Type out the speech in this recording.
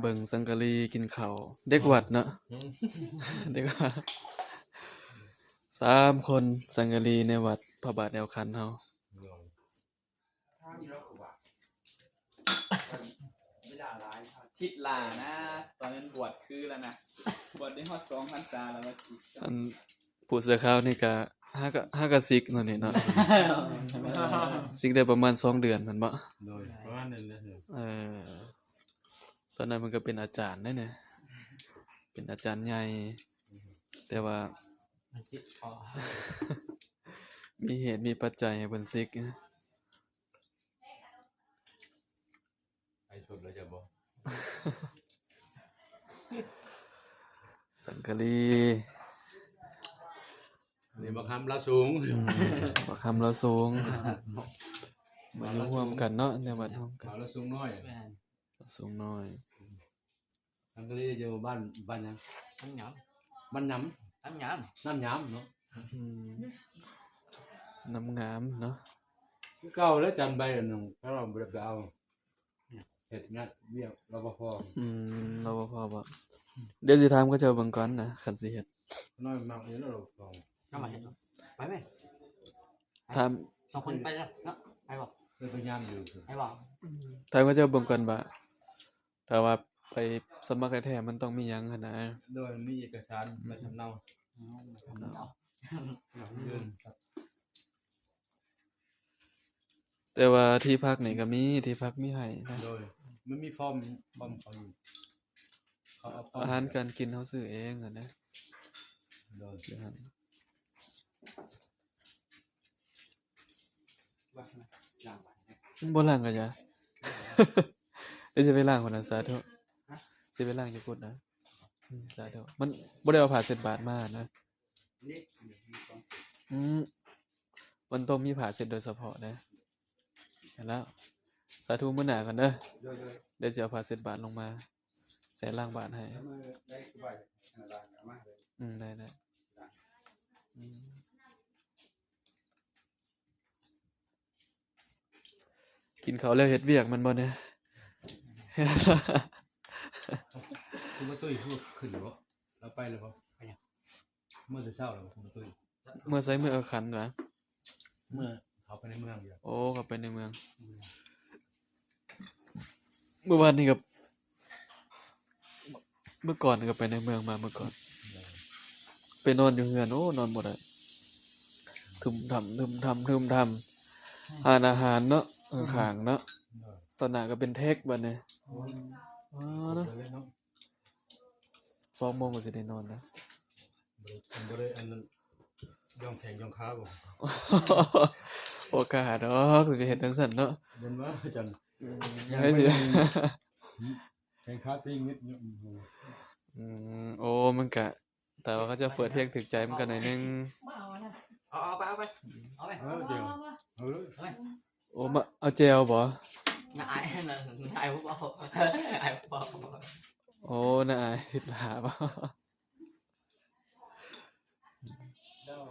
เบิ่งสังกะรีกินข้าวเด็กวัดเนาะเด็กวัดสามคนสังกะรีในวัดพระบาทแนวคันเฮาทิดลานะ ตอนนั้นบวชคือแล้วนะบวชได้ฮอดสองพรรษาแล้วว่าสิอันผู้เสื้อขาวนี่ก็ห้าก็ห้าก็ซิกเนาะนี่เนาะซิกได้ประมาณสองเดือนแมันบ่โดยประมาณนั้นนะเถอะเออ ตอนนั้นมันก็เป็นอาจารย์ได้เนี่ยเป็นอาจารย์ใหญ่ แต่ว่ามันคิดพอมีเหตุมีปัจจัยให้เพิ่นซิกนะไอ้ชดเราจะบอกสังกะรีนี่มาคำละสูงบักคำเราสูงมาอยู่ร่วมกันเนาะในวัดร่วมกันมาละสูงน้อยแม่นสูงน้อย ทั้งก็เรียกอยู่บ้านบ้านหยังทั้งหยบ้านน้ำทั้งหยำน้ำย้ำเนาะอืมน้ำงามเนาะคือเก่าแล้วจันใบอันหนึงถ้าเราบ่ได้ไปเอาเฮ็ดงานเวียกรปภอืมเราบ่พอบ่เดี๋ยวสิถามเขาเจ้าเบิ่งก่อนนะคันสิเฮ็ดน้อยมากเลยเนาะเราลองำน้ำมันเห็นไปไหมถามสองคนไปแล้วเนาะไปบอกเลยพยายามอยู่คือไปบอกถามเขาเจ้าเบิ่งก่อนว่าถ้าว่า ไปสมัครแท้ๆมันต้องมีหยังหั่นนะโดยมีเอกสารใบสำเนาอืมทำเอาเงินครับแต่ว่าที่พักนี่ก็มีที่พักมีให้นะโดยมันมีฟอร์มฟอร์มเขาอยู่เขาเอาฟอร์มอาหารการกินเฮาซื้อเองอะนะโดยเดี๋ยวหั่นอย่างไรบ่ล้างก็จะ เดี๋ยวสิไปล้างพุ่นน่ะสาธุ สิไปล้างอยู่พุ่นะอืมสาธุมันบ่ได้เอาผ้าเช็ดบาดมานะ อืมมันต้องมีผ้าเช็ดโดยเฉพาะนะแล้ว สาธุมื้อหน้าก่อนเด้อโดยโดยเดี๋ยวจะเอาผ้าเช็ดบาดลงมาใส่ล่างบาดให้ถ้ามได้เลยอืมได้ได้อืมกินเขาวแล้วเฮ็ดเวียกมันบ่เนี่ย คุณมาตุ้ยพูดขึ้นหรือเปล่าเราไปเลยเปล่าไปยังเมื่อจะเช้าแล้วคุณมาตุ้ยเมื่อใช้มือเอาขันวะเมื่อเขาไปในเมืองอยู่โอ้ก็ไปในเมือง เมื่อวานนี้กับเมื่อก่อนก็ไปในเมืองมาเมื่อก่อน ไปนอนอยู่เฮือนโอ้นอนหมดเลยทึมทำทึมทำทึมทำหานอาหารเนาะเออขางเนาะตอนหน้าก็เป็นเทคบัดเนี่ยอ๋อเนาะเดี๋ยวเลยเนาะ สองโมงก็สิได้นอนนะผมก็เลยอันนั้นย่องแข่งย่องขาบ่โอกาสเนาะคือจะเห็นทั้งสันเนาะเดินว่าจันให้สิแข่งขาติ้งนิดนึงอืมโอ้มันกะ แต่ว่าเขาจะเปิดเพลงถึกใจมันกันหน่อยนึงเอาเอาไปเอาไปเอาไปเออเดี๋ยวเออโอ้มาเอาเจลบ่น่าอายน่าอายพวกเราอายพวกเรา โอ้น่าอายผิดหลาบ่